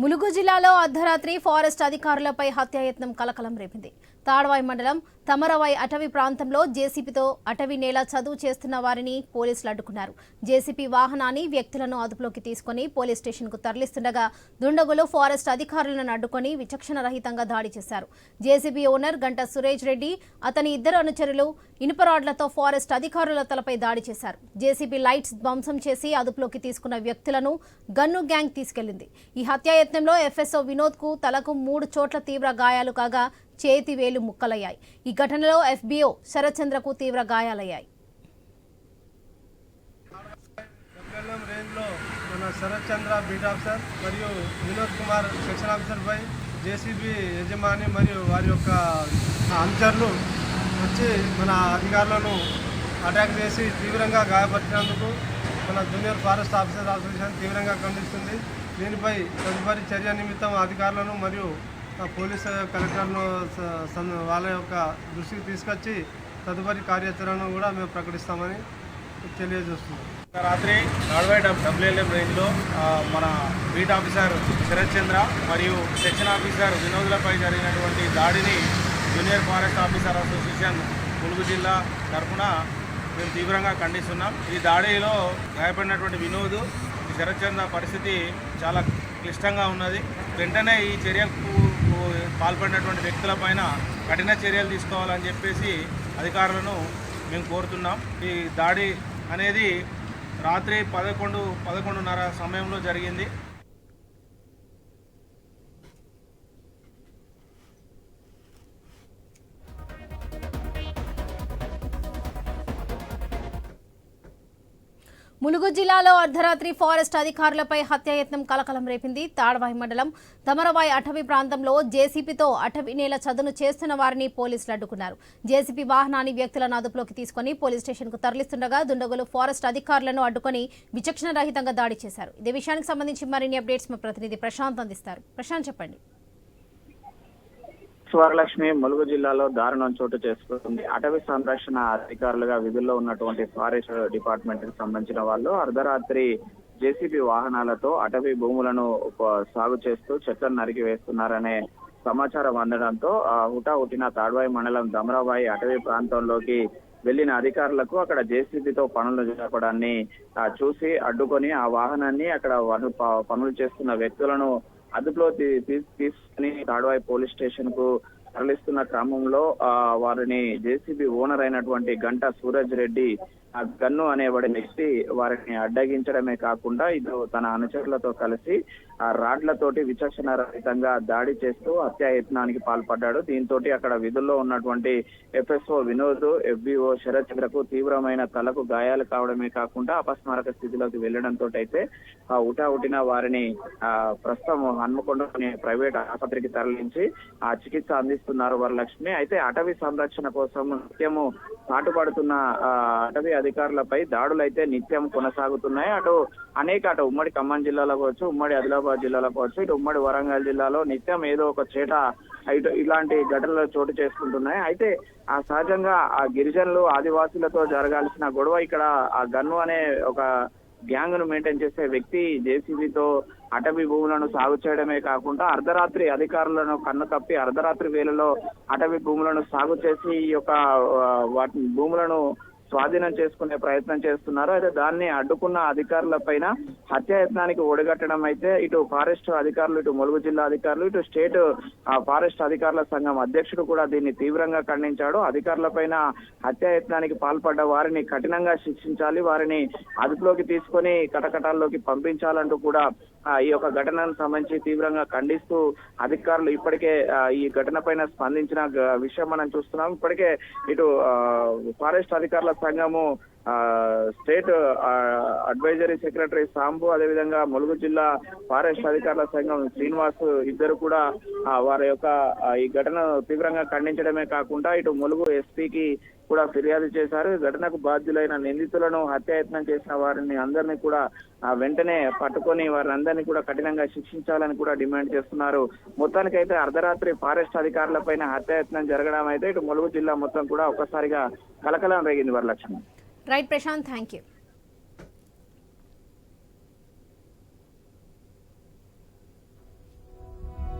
ములుగు జిల్లాలో అర్ధరాత్రి ఫారెస్ట్ అధికారులపై హత్యాయత్నం కలకలం రేపింది. తాడ్వాయి మండలం తమరవాయి అటవీ ప్రాంతంలో జేసీపీతో అటవీ నేల చదువు చేస్తున్న వారిని పోలీసులు అడ్డుకున్నారు. జేసీపీ వాహనాన్ని వ్యక్తులను అదుపులోకి తీసుకుని పోలీస్ స్టేషన్కు తరలిస్తుండగా దుండగులు ఫారెస్ట్ అధికారులను అడ్డుకొని విచక్షణ రహితంగా దాడి చేశారు. జేసీబీ ఓనర్ గంట సురేష్ రెడ్డి అతని ఇద్దరు అనుచరులు ఇనుప రాడ్లతో ఫారెస్ట్ అధికారుల తలపై దాడి చేశారు. జేసీబీ లైట్స్ ధ్వంసం చేసి అదుపులోకి తీసుకున్న వ్యక్తులను గన్ను గ్యాంగ్ తీసుకెళ్ళింది. ఈ హత్యాయత్నంలో ఎఫ్ఎస్ఓ వినోద్కు తలకు మూడు చోట్ల తీవ్ర గాయాలు కాగా చేతి వేలు ముక్కలయ్యాయి. ఈ ఘటనలో ఎఫ్బీఓ శరత్చంద్రకు తీవ్ర గాయాలయ్యాయి. మన శరత్చంద్ర బీట్ ఆఫీసర్ మరియు వినోద్ కుమార్ సెక్షన్ ఆఫీసర్పై జేసీబీ యజమాని మరియు వారి యొక్క అనుచరులు వచ్చి మన అధికారులను అటాక్ చేసి తీవ్రంగా గాయపరిచినందుకు మన జూనియర్ ఫారెస్ట్ ఆఫీసర్ అసోసియేషన్ తీవ్రంగా ఖండిస్తుంది. దీనిపై తదుపరి చర్య నిమిత్తం అధికారులను మరియు పోలీస్ కలెక్టర్ను వాళ్ళ యొక్క దృష్టికి తీసుకొచ్చి తదుపరి కార్యాచరణను కూడా మేము ప్రకటిస్తామని తెలియజేస్తున్నాం. రాత్రి నాడువై డబ్ల్యూఎల్ఎం రేంజ్లో మన బీట్ ఆఫీసర్ శరత్ చంద్ర మరియు సెక్షన్ ఆఫీసర్ వినోదులపై జరిగినటువంటి దాడిని junior forest officer association Mulugu జిల్లా తరఫున మేము తీవ్రంగా ఖండిస్తున్నాం. ఈ దాడిలో గాయపడినటువంటి వినోద్ ఈ శరత్ చంద్ర పరిస్థితి చాలా క్లిష్టంగా ఉన్నది. వెంటనే ఈ చర్యకు పాల్పడినటువంటి వ్యక్తులపైన కఠిన చర్యలు తీసుకోవాలని చెప్పేసి అధికారులను మేము కోరుతున్నాం. ఈ దాడి అనేది రాత్రి పదకొండు పదకొండున్నర సమయంలో జరిగింది. ములుగు జిల్లాలో అర్ధరాత్రి ఫారెస్ట్ అధికారులపై హత్యాయత్నం కలకలం రేపింది. తాడవాయి మండలం తమరవాయి అటవీ ప్రాంతంలో జేసీపీతో అటవీ నేల చదును చేస్తున్న వారిని పోలీసులు అడ్డుకున్నారు. జేసీపీ వాహనాన్ని వ్యక్తులను అదుపులోకి తీసుకుని పోలీస్ స్టేషన్కు తరలిస్తుండగా దుండగులు ఫారెస్ట్ అధికారులను అడ్డుకొని విచక్షణ రహితంగా దాడి చేశారు. ఇదే విషయానికి సంబంధించి మరిన్ని అప్డేట్స్ మా ప్రతినిధి ప్రశాంత్ అందిస్తారు. ప్రశాంత్ చెప్పండి. వరలక్ష్మి ములుగు జిల్లాలో దారుణం చోటు చేసుకుంది. అటవీ సంరక్షణ అధికారులుగా విధుల్లో ఉన్నటువంటి ఫారెస్ట్ డిపార్ట్మెంట్కి సంబంధించిన వాళ్ళు అర్ధరాత్రి జేసీబీ వాహనాలతో అటవీ భూములను సాగు చేస్తూ చెట్లను నరికి వేస్తున్నారనే సమాచారం అందడంతో ఆ హుటా హుటిన తాడ్వాయి మండలం దమరాబాయి అటవీ ప్రాంతంలోకి వెళ్ళిన అధికారులకు అక్కడ జేసీబీతో పనులు జరపడాన్ని చూసి అడ్డుకొని ఆ వాహనాన్ని అక్కడ ప- పనులు చేస్తున్న వ్యక్తులను అదుపులో తీసుకుని తాడవాయి పోలీస్ స్టేషన్కు తరలిస్తున్న క్రమంలో ఆ వారిని జేసీబీ ఓనర్ అయినటువంటి గంట సూరజ్ రెడ్డి ఆ గన్ను అనేవాడి వ్యక్తి వారిని అడ్డగించడమే కాకుండా ఇది తన అనుచరులతో కలిసి ఆ రాడ్లతోటి విచక్షణ రహితంగా దాడి చేస్తూ హత్యాయత్నానికి పాల్పడ్డాడు. దీంతో అక్కడ విధుల్లో ఉన్నటువంటి ఎఫ్ఎస్ఓ వినోద్ ఎఫ్బిఓ శరత్ చంద్రకు తీవ్రమైన తలకు గాయాలు కావడమే కాకుండా అపస్మారక స్థితిలోకి వెళ్ళడంతో అయితే ఆ ఉటా వారిని ఆ ప్రస్తుతం హన్మకొండలోని ప్రైవేట్ ఆసుపత్రికి తరలించి ఆ చికిత్స అందిస్తున్నారు వరలక్ష్మి. అయితే అటవీ సంరక్షణ కోసం నిత్యము పాటుపడుతున్న ఆ, అటవీ అధికారులపై దాడులు అయితే నిత్యం కొనసాగుతున్నాయి. అటు అనేక అటు ఉమ్మడి ఖమ్మం జిల్లాలో కావచ్చు ఉమ్మడి ఆదిలాబాద్ జిల్లాలో కావచ్చు ఇటు ఉమ్మడి వరంగల్ జిల్లాలో నిత్యం ఏదో ఒక చేట ఇటు ఇలాంటి ఘటనలు చోటు చేసుకుంటున్నాయి. అయితే ఆ సహజంగా ఆ గిరిజనులు ఆదివాసులతో జరగాల్సిన గొడవ ఇక్కడ ఆ గన్ను అనే ఒక గ్యాంగ్ను మెయింటైన్ చేసే వ్యక్తి జేసీబీతో అటవీ భూములను సాగు చేయడమే కాకుండా అర్ధరాత్రి అధికారులను కన్ను కప్పి అర్ధరాత్రి వేళలో అటవీ భూములను సాగు చేసి ఈ యొక్క వాటి భూములను స్వాధీనం చేసుకునే ప్రయత్నం చేస్తున్నారు. అయితే దాన్ని అడ్డుకున్న అధికారుల పైన హత్యాయత్నానికి ఒడిగట్టడం అయితే ఇటు ఫారెస్ట్ అధికారులు ఇటు ములుగు జిల్లా అధికారులు ఇటు స్టేట్ ఫారెస్ట్ అధికారుల సంఘం అధ్యక్షుడు కూడా దీన్ని తీవ్రంగా ఖండించాడు. అధికారుల పైన హత్యాయత్నానికి పాల్పడ్డ వారిని కఠినంగా శిక్షించాలి వారిని అదుపులోకి తీసుకొని కటకటాల్లోకి పంపించాలంటూ కూడా ఈ యొక్క ఘటనకు సంబంధించి తీవ్రంగా ఖండిస్తూ అధికారులు ఇప్పటికే ఆ, ఈ ఘటన పైన స్పందించిన విషయం మనం చూస్తున్నాం. ఇప్పటికే ఇటు ఆ, ఫారెస్ట్ అధికారుల సంఘము స్టేట్ అడ్వైజరీ సెక్రటరీ సాంబు అదేవిధంగా ములుగు జిల్లా ఫారెస్ట్ అధికారుల సంఘం శ్రీనివాస్ ఇద్దరు కూడా వారి యొక్క ఈ ఘటనను తీవ్రంగా ఖండించడమే కాకుండా ఇటు ములుగు ఎస్పీకి కూడా ఫిర్యాదు చేశారు. ఘటనకు బాధ్యులైన నిందితులను హత్యాయత్నం చేసిన వారిని అందరినీ కూడా వెంటనే పట్టుకొని వారిని అందరినీ కూడా కఠినంగా శిక్షించాలని కూడా డిమాండ్ చేస్తున్నారు. మొత్తానికైతే అర్ధరాత్రి ఫారెస్ట్ అధికారుల పైన హత్యాయత్నం జరగడం అయితే ఇటు ములుగు జిల్లా మొత్తం కూడా ఒక్కసారిగా కలకలం రేగింది Varalakshmi. Right, Prashant, thank you.